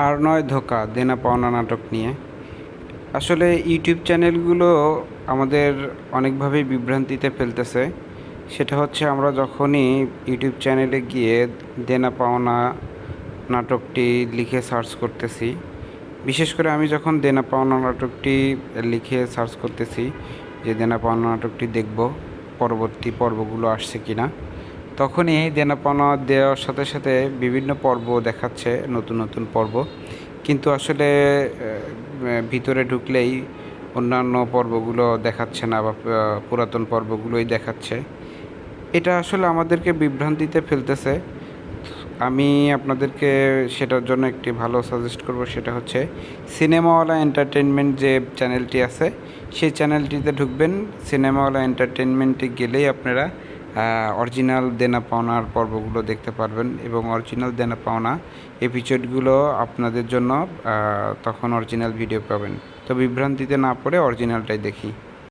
আর নয় ধোকা, দেনা পাওনা নাটক নিয়ে। আসলে ইউটিউব চ্যানেলগুলো আমাদের অনেকভাবেই বিভ্রান্তিতে ফেলতেছে। সেটা হচ্ছে আমরা যখনই ইউটিউব চ্যানেলে গিয়ে দেনা পাওনা নাটকটি লিখে সার্চ করতেছি, বিশেষ করে আমি যখন দেনা পাওনা নাটকটি লিখে সার্চ করতেছি যে দেনা পাওনা নাটকটি দেখব, পরবর্তী পর্বগুলো আসছে কিনা তখনই দেনাপাওনা দেওয়ার সাথে সাথে বিভিন্ন পর্ব দেখাচ্ছে, নতুন নতুন পর্ব। কিন্তু আসলে ভিতরে ঢুকলেই অন্যান্য পর্বগুলো দেখাচ্ছে না বা পুরাতন পর্বগুলোই দেখাচ্ছে। এটা আসলে আমাদেরকে বিভ্রান্তিতে ফেলতেছে। আমি আপনাদেরকে সেটার জন্য একটি ভালো সাজেস্ট করব, সেটা হচ্ছে সিনেমাওয়ালা এন্টারটেনমেন্ট যে চ্যানেলটি আছে, সেই চ্যানেলটিতে ঢুকবেন। সিনেমাওয়ালা এন্টারটেনমেন্টে গেলেই আপনারা অরিজিনাল দেনা পাওনার পর্বগুলো দেখতে পারবেন এবং অরিজিনাল দেনা পাওনা এপিসোডগুলো আপনাদের জন্য তখন অরিজিনাল ভিডিও পাবেন। তো বিভ্রান্তিতে না পড়ে অরিজিনালটাই দেখি।